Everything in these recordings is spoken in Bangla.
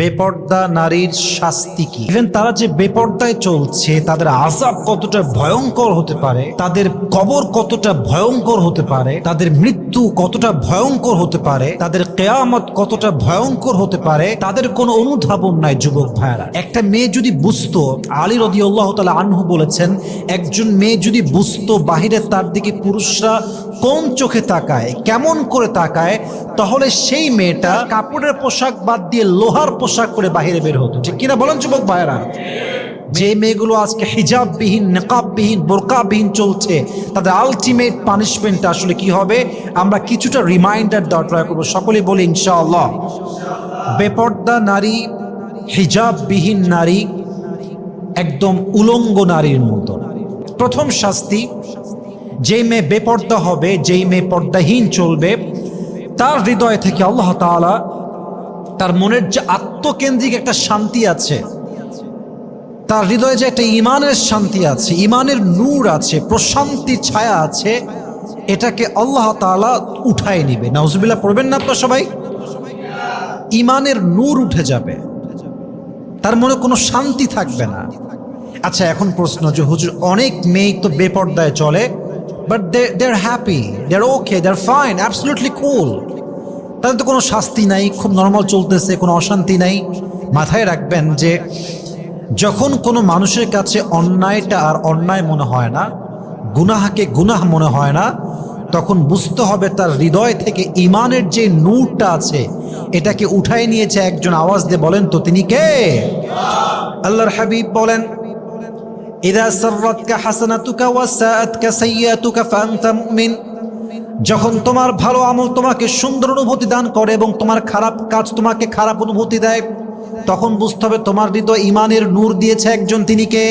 বেপর্দা নারীর শাস্তি কি? ইভেন তারা যে বেপর্দায় চলছে, তাদের আজাব কতটা ভয়ঙ্কর হতে পারে, তাদের কবর কতটা ভয়ঙ্কর হতে পারে, তাদের মৃত্যু কতটা ভয়ঙ্কর হতে পারে, তাদের কেয়ামত কতটা ভয়ঙ্কর হতে পারে, তাদের কোনো অনুধাবন নাই, যুবক ভাইরা একটা মেয়ে যদি বুঝতো, আলী রদি আল্লাহ তালা আনহু বলেছেন, একজন মেয়ে যদি বুঝতো বাহিরে তার দিকে পুরুষরা কোন চোখে তাকায়, কেমন করে তাকায়, তাহলে সেই মেয়েটা কাপড়ের পোশাক বাদ দিয়ে লোহার পোশাক করে বাহিরে বের হতো। ঠিক কিনা বলেন যুবক ভাইরা যে মেয়েগুলো আজকে হিজাববিহীন, নেকাববিহীন, বোরকাবিহীন চলছে, তাদের আলটিমেট পানিশমেন্ট আসলে কি হবে? আমরা কিছুটা রিমাইন্ডার ট্রাই করব। সকলেই বলি, ইনশাআল্লাহ। বেপর্দা নারী, হিজাববিহীন নারী, একদম উলঙ্গ নারীর মতো। প্রথম শাস্তি যেই মেয়ে বেপর্দা হবে, যেই মেয়ে পর্দাহীন চলবে, তার হৃদয় থেকে আল্লাহ তাআলা তার মনের যে আত্মকেন্দ্রিক একটা শান্তি আছে, তার হৃদয়ে যে একটা ইমানের শান্তি আছে, ইমানের নূর আছে, প্রশান্তির ছায়া আছে, এটাকে আল্লাহ তাআলা উঠায় নিবে। নাউজুবিল্লাহ, পড়বেন না তো সবাই? ইমানের নূর উঠে যাবে। তার মনে কোনো শান্তি থাকবে না। আচ্ছা এখন প্রশ্ন যে হুজুর, অনেক মেয়ে তো বেপর্দায় চলে but they they are happy they are okay they are fine absolutely cool তাদের তো কোনো শাস্তি নাই, খুব নর্মাল চলতেছে, কোনো অশান্তি নাই। মাথায় রাখবেন যে যখন কোনো মানুষের কাছে অন্যায়টা আর অন্যায় মনে হয় না, গুনাহাকে গুনাহ মনে হয় না, তখন বুঝতে হবে তার হৃদয় থেকে ইমানের যে নূরটা আছে, এটাকে উঠাই নিয়েছে একজন আওয়াজ দিয়ে বলেন, তো তিনি কে? আল্লাহর হাবিব বলেন, ইদা সাররাতকা হাসানাতুকা ওয়া সাআতকা সাইয়্যাতুকা ফাআনতা মুমিন। যখন তোমার ভালো আমল তোমাকে সুন্দর অনুভূতি দান করে এবং তোমার খারাপ কাজ তোমাকে খারাপ অনুভূতি দেয়, তখন বুঝতে হবে তোমার হৃদয় ইমানের নূর দিয়েছে একজন তিনি কে?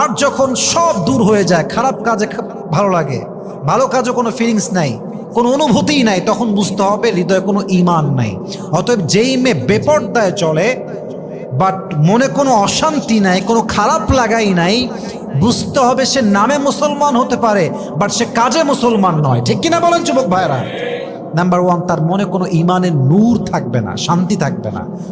আর যখন সব দূর হয়ে যায়, খারাপ কাজে ভালো লাগে, ভালো কাজে কোনো ফিলিংস নাই, কোনো অনুভূতিই নাই, তখন বুঝতে হবে হৃদয়ে কোনো ইমান নাই। অতএব যেই মেয়ে বেপর্দায় চলে বাট মনে কোনো অশান্তি নাই, কোনো খারাপ লাগাই নাই। বুঝতে হবে সে নামে মুসলমান হতে পারে, বাট সে কাজে মুসলমান নয়। ঠিক কিনা বলেন যুবক ভাইরা নাম্বার ওয়ান তার মনে কোনো ইমানের নূর থাকবে না, শান্তি থাকবে না।